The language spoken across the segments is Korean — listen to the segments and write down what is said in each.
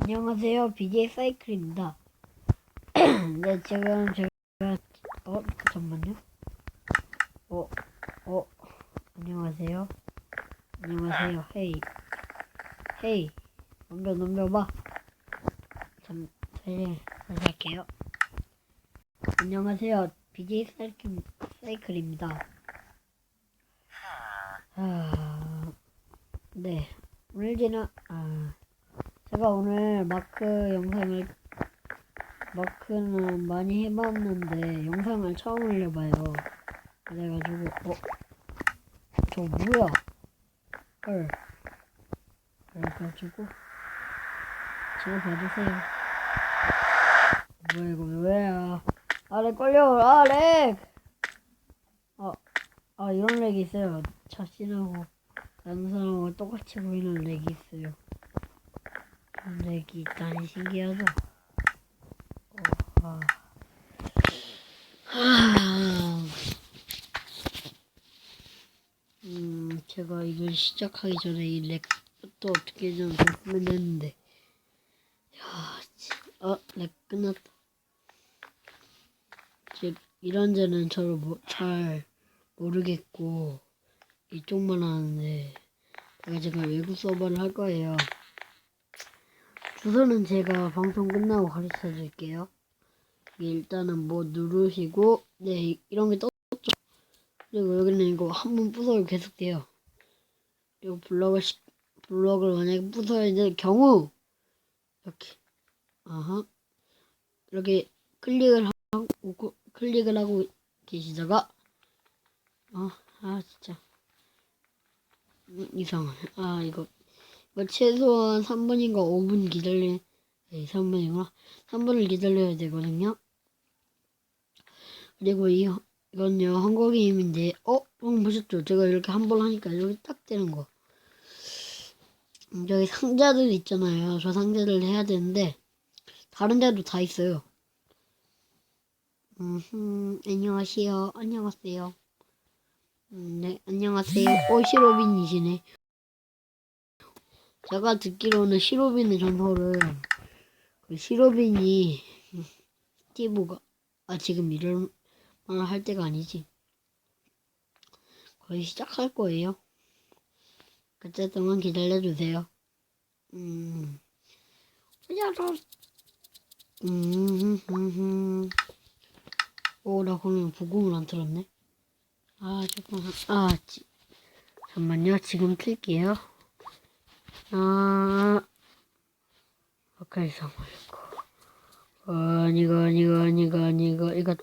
안녕하세요. BJ 사이클입니다. 네, 지금 제가, 어, 잠깐만요. 어, 어, 안녕하세요. 안녕하세요. 헤이. 헤이. 넘겨, 넘겨봐. 잠, 다시, 다시 할게요. 안녕하세요. BJ 사이클, 사이클입니다. 아, 네. 오늘 지나, 아, 제가 오늘 마크 영상을 마크는 많이 해봤는데 영상을 처음 올려봐요. 그래가지고 어? 저 뭐야? 헐. 그래가지고 제가 봐주세요. 뭐야 이거 왜야? 아렉 걸려. 아 렉. 아, 아 이런 렉이 있어요. 자신하고 다른 사람하고 똑같이 보이는 렉이 있어요. 렉이 있다니 신기하죠? 어, 아. 하... 음, 제가 이걸 시작하기 전에 이 렉부터 어떻게 좀 됐으면 했는데. 야, 진- 어, 렉 끝났다. 즉, 이런 데는 저를 모, 잘 모르겠고, 이쪽만 하는데, 제가 지금 외국 서버를 할 거예요. 주소는 제가 방송 끝나고 가르쳐 드릴게요. 일단은 뭐 누르시고, 네, 이- 이런 게 떴죠. 그리고 여기는 이거 한 번 부숴도 계속 돼요. 그리고 블럭을, 시- 블럭을 만약에 부숴야 될 경우, 이렇게, 아하, 이렇게 클릭을 하고, 클릭을 하고 계시다가, 아, 아, 진짜. 음, 이상해. 아, 이거 뭐 최소한 3분인가 5분 기다려, 네, 3분인가? 3분을 기다려야 되거든요. 그리고 이, 이건요, 한국 게임인데, 어? 방금 보셨죠? 제가 이렇게 한 번 하니까 여기 딱 되는 거. 음, 저기 상자들 있잖아요. 저 상자를 해야 되는데, 다른 데도 다 있어요. 음, 안녕하세요. 안녕하세요. 음, 네, 안녕하세요. 오, 시로빈이시네. 제가 듣기로는 시로빈의 전설은 그 시로빈이 스티브가 아 지금 이런 말할 때가 아니지. 거의 시작할 거예요. 그때 동안 기다려 주세요. 음. 야로 음. 오나 그러면 부금을 안 틀었네. 아 잠깐만 아 지, 잠만요. 지금 틀게요 아, 가까이 상황이고. 아니가, 아니가, 아니가, 아니가, 이거.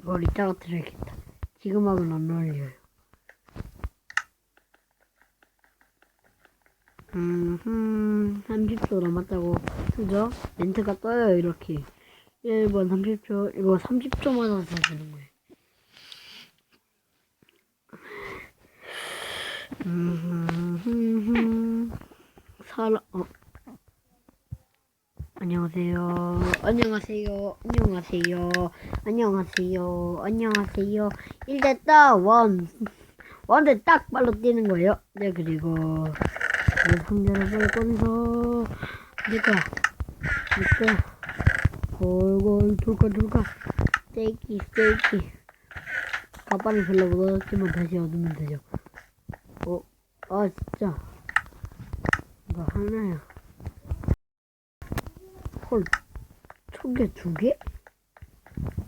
이걸 이따가 들어야겠다. 지금 하고는 안 어울려요. 음, 30초 남았다고. 그죠? 멘트가 떠요 이렇게. 1번 30초 이거 30초마다 써주는 거예요. 음, 사람 어. 안녕하세요. 안녕하세요. 안녕하세요. 안녕하세요. 안녕하세요. 1됐다 원. 원대 딱 발로 뛰는 거예요. 네 그리고 이 상자를 빨리 꺼내서 내꺼 내꺼 골골 돌까 돌까 스테이키 스테이키 가빠를 별로 못 얻었지만 다시 얻으면 되죠 어? 아 진짜 이거 하나야 헐 초계 두 개?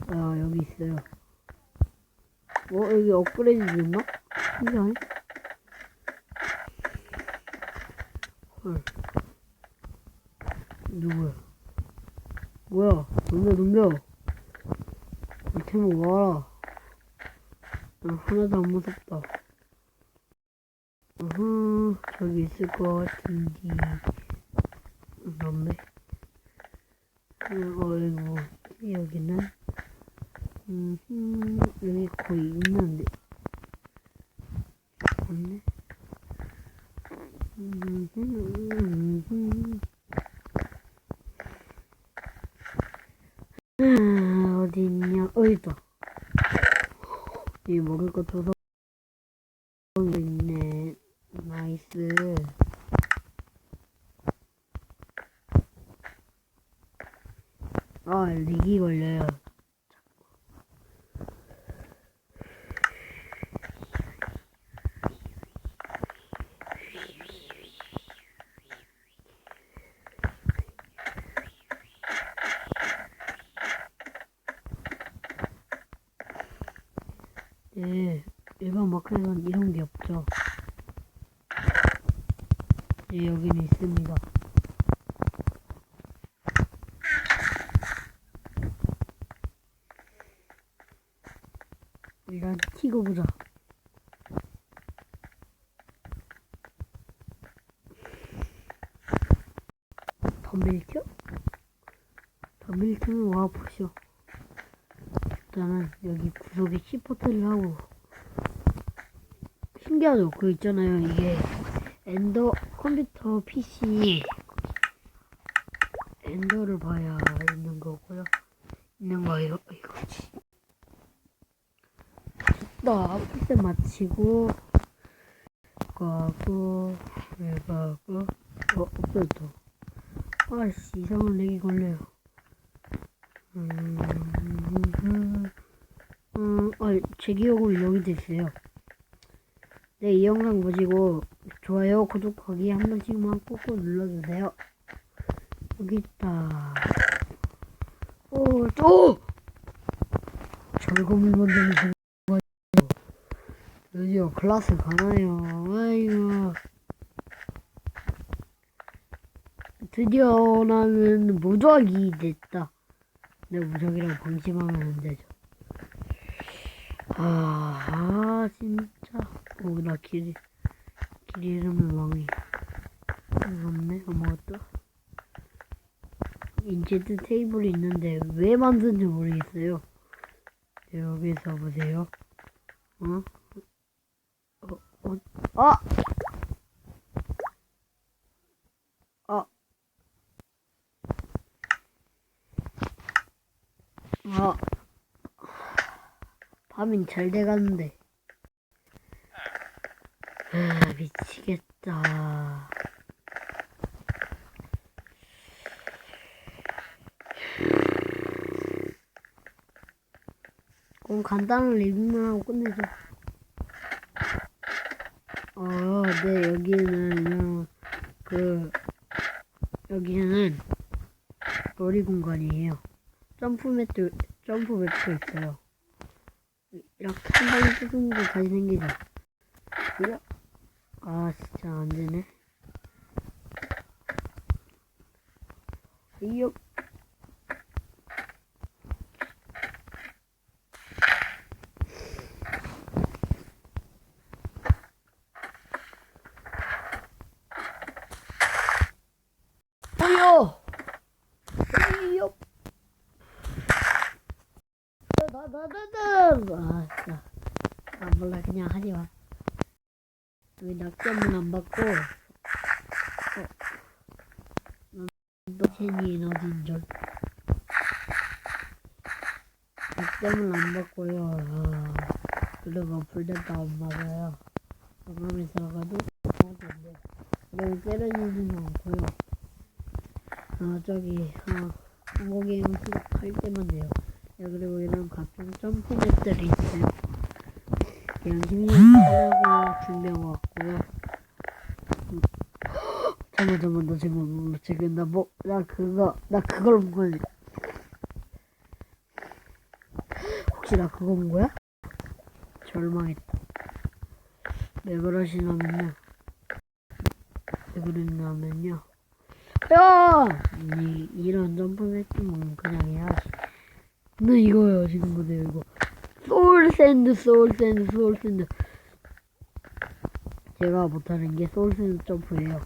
아 여기 있어요 어 여기 업그레이드 됐나? 신기하네 헐. 누구야? 뭐야? 넘겨, 넘겨. 이템은 와라. 나 하나도 안 무섭다. 으흠, 저기 있을 것 같은데. 없네. 어, 뭐, 여기는? 음, 여기 거의 있는데. 없네. 아, 어디 있냐? 어, 있다. 이 먹을 거 도서 있네. 나이스. 아, 릭이 걸려요. 네, 일반 마크에는 이런 게 없죠. 네, 여기는 있습니다. 일단 키고 보자. 덤벨트? 덤벨트는 와 보시오. 일단은 여기 구석에 시포트를 하고 신기하죠? 그 있잖아요. 이게 엔더 컴퓨터 PC 엔더를 봐야 있는 거고요. 있는 거 이거 이거지. 나 앞에 마치고 가고 가고 어 없어졌다. 아씨 이상한 렉이 걸려요. 음, 음, 음, 아, 제 기억은 여기도 있어요. 네, 이 영상 보시고, 좋아요, 구독하기 한 번씩만 꾹꾹 눌러주세요. 여기 있다. 오, 또! 절검을 만드는 거 드디어 클라스 가나요. 아이고. 드디어 나는 무적이 됐다. 내 무적이랑 방심하면 안 되죠. 아, 아 진짜. 오, 나 길, 길 이름은 왕이. 없네, 아무것도. 인제트 테이블이 있는데 왜 만든지 모르겠어요. 네, 여기서 보세요. 어? 어, 어, 아! 아! 아, 밤이 잘 돼가는데. 아, 미치겠다. 그럼 간단한 리뷰만 하고 끝내죠. 어, 네, 여기는, 어, 그, 여기는 놀이 공간이에요. 점프 매트, 점프 매트 있어요. 이렇게 한 방에 뜯은 게 다시 생기죠. 그래? 아, 진짜 안 되네. 이요. 어여! 어여! 나나나나 아 진짜 아 몰라 그냥 하지 마. 왜 낙점은 안 받고 어. 너 제니 에너지인 줄 낙점을 안 받고요 아, 그리고 불대도 안 맞아요 영감이 들어가도 아무것도 안 돼. 그리고 때려지지는 않고요 아 저기 아 한국에 할 때만 돼요 야, 그리고 이런 각종 점프 맵들이 있어요. 양심이 준비한 것 같고요. 음. 잠깐만, 잠깐만, 나 지금, 지금, 나 뭐, 나 그거, 나 그걸 본 거야. 혹시 나 그거 본 거야? 절망했다. 왜 그러시냐면요. 왜 그러냐면요. 야! 이, 이런 점프 맵은 그냥 해야지. 근데 이거요 지금 보세요 이거 소울샌드 소울샌드 소울샌드 제가 못하는 게 소울샌드 점프예요.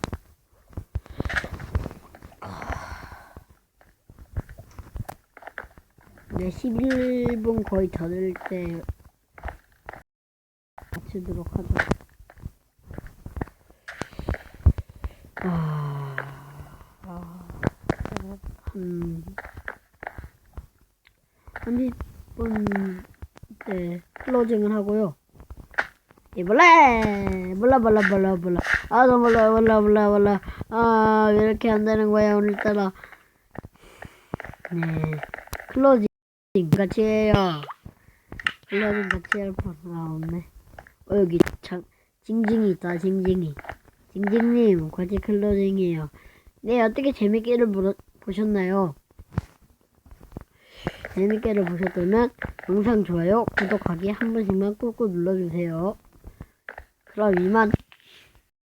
네 11분 거의 다 될 때 마치도록 하죠. 아... 아... 음... 한 30분 때 클로징을 하고요. 이볼래 몰라 몰라 몰라 몰라. 아나 몰라 몰라 몰라 몰라. 아왜 이렇게 안 되는 거야 오늘따라. 네 클로징 같이 해요. 클로징 같이 할뻔아 없네. 어 여기 참 징징이 있다 징징이. 징징님 같이 클로징이에요. 네 어떻게 재밌게를 보셨나요 재밌게를 보셨다면 영상 좋아요 구독하기 한 번씩만 꾹꾹 눌러주세요. 그럼 이만